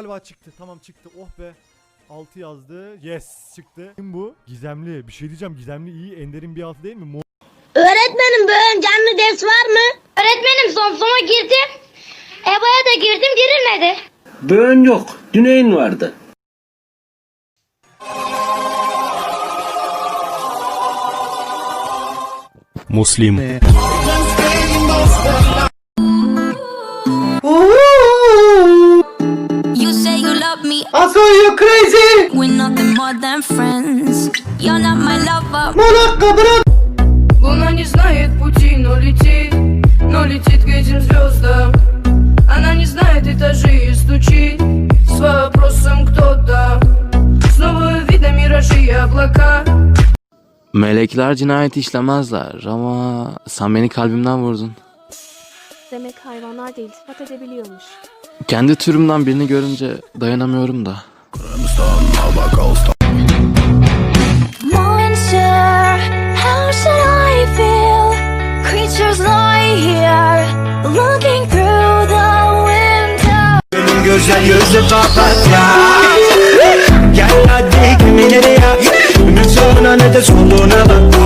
galiba çıktı. Tamam çıktı. Oh be. 6 yazdı. Yes çıktı. Kim bu? Gizemli. Bir şey diyeceğim. Gizemli iyi. Ender'in bir altı değil mi? Mo- Öğretmenim bugün canlı ders var mı? Öğretmenim son sona girdim. EBA'ya da girdim girilmedi. Böğün yok. Düneyin vardı. Muslim. love me, I saw you crazy! we're nothing more than friends. You're not my lover, Молотка, брат! Луна не знает пути, но летит, но летит к этим звездам. Она не знает этажи и стучит с вопросом кто-то. Снова видно миражи и облака. Melekler cinayet işlemezler ama sen beni kalbimden vurdun. Demek hayvanlar da iltifat edebiliyormuş. Kendi türümden birini görünce dayanamıyorum da. monster. How should I feel? Creatures lie here, looking through the window. Güzel yüzü papatya Gel hadi kimin ya Ne sağına ne de soluna bak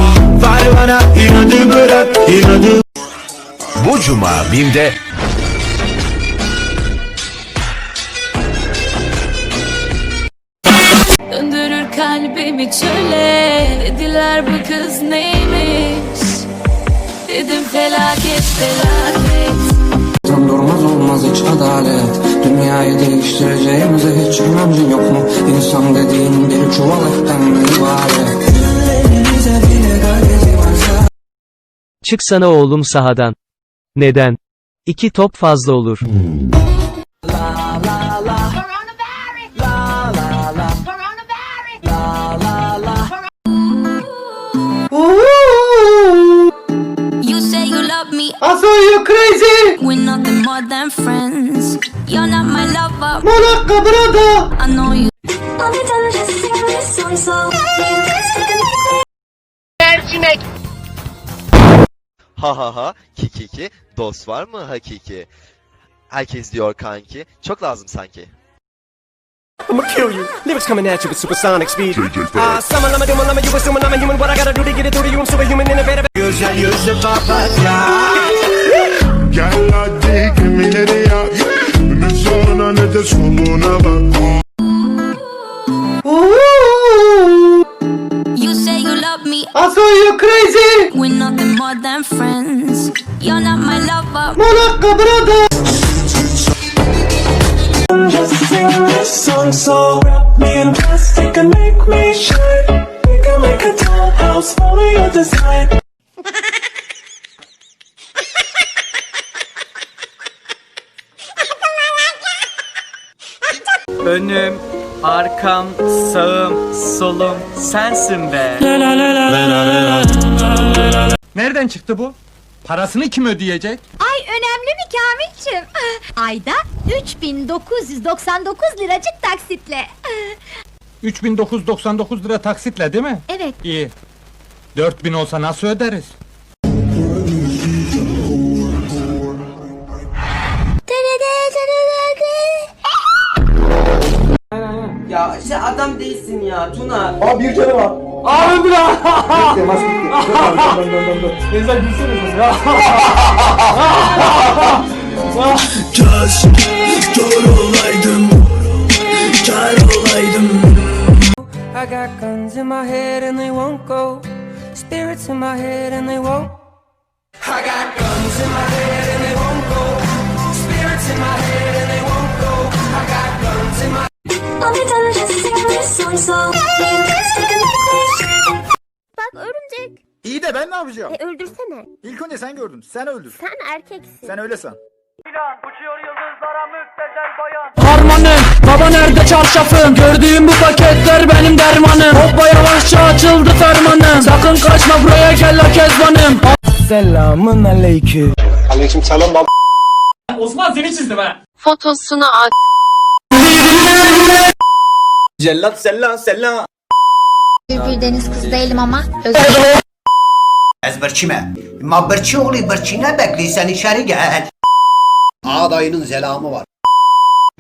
Var bana inadı bırak inadı Bu cuma BİM'de kalbimi çöle. Dediler bu kız neymiş? Dedim felaket felaket. Durmaz olmaz hiç adalet Dünyayı değiştireceğimize hiç inancın yok mu? İnsan dediğin bir çuval etten ibaret Çıksana oğlum sahadan. Neden? İki top fazla olur. You We're nothing more than friends. You're not my lover. Malaka brother. I know you. Mercimek. Ha ha ha kiki ki dost var mı hakiki? Herkes diyor kanki çok lazım sanki. I'ma kill you. Lyrics coming at you with supersonic speed. Ah, uh, summon, I'ma do my, you assuming I'm human. What I gotta do to get it through to you, I'm superhuman, innovative. Güzel yüzlü papat. just wanna back You say you love me. I saw you crazy. We're nothing more than friends. You're not my lover. Brother. Just sing this song so wrap me in plastic and make me shine. We can make a dollhouse, follow your design. Önüm, arkam, sağım, solum sensin be Nereden çıktı bu? Parasını kim ödeyecek? Ay önemli mi Kamil'cim? Ayda 3999 liracık taksitle. 3999 lira taksitle değil mi? Evet. İyi. 4000 olsa nasıl öderiz? Ya sen adam değilsin ya Tuna Aa bir canı var. Aa öldü lan. Bitti maç bitti. Dur abi dön dön dön dön. Denizler gülseniz ya. Göz kör olaydım Kör olaydım I got guns in my head and they won't go Spirits in my head and they won't I got guns Bak örümcek. İyi de ben ne yapacağım? E öldürsene. İlk önce sen gördün. Sen öldür. Sen erkeksin. Sen öyle san. Harmanım baba nerede çarşafın Gördüğüm bu paketler benim dermanım Hoppa yavaşça açıldı fermanım Sakın kaçma buraya gel la kezbanım Selamın aleyküm fotosunu at. Cellat sella sella. Bir deniz kızı değilim ama. Ez bırçime Ma bırçı oğlu bırçı ne bekliysen içeri gel Ağdayının zelamı var.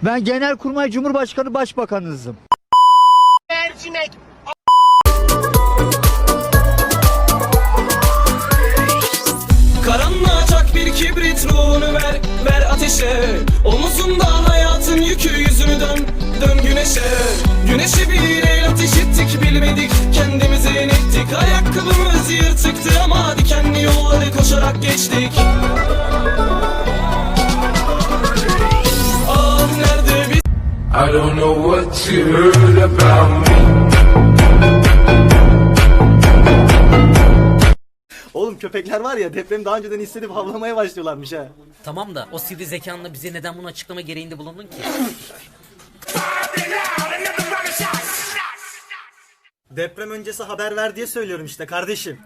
Ben Genelkurmay Cumhurbaşkanı Başbakanınızım. Karanlığa kibrit ruhunu ver, ver ateşe. Omuzundan hayatın yükü yüzünü dön, dön güneşe. Güneşe bir el ateş ettik bilmedik kendimize inettik. Ayakkabımız yırtıktı ama dikenli yolları koşarak geçtik. Ah I don't know what you heard about. me. Köpekler var ya depremi daha önceden hissedip havlamaya başlıyorlarmış ha. Tamam da o sivri zekanla bize neden bunu açıklama gereğinde bulundun ki? Deprem öncesi haber ver diye söylüyorum işte kardeşim.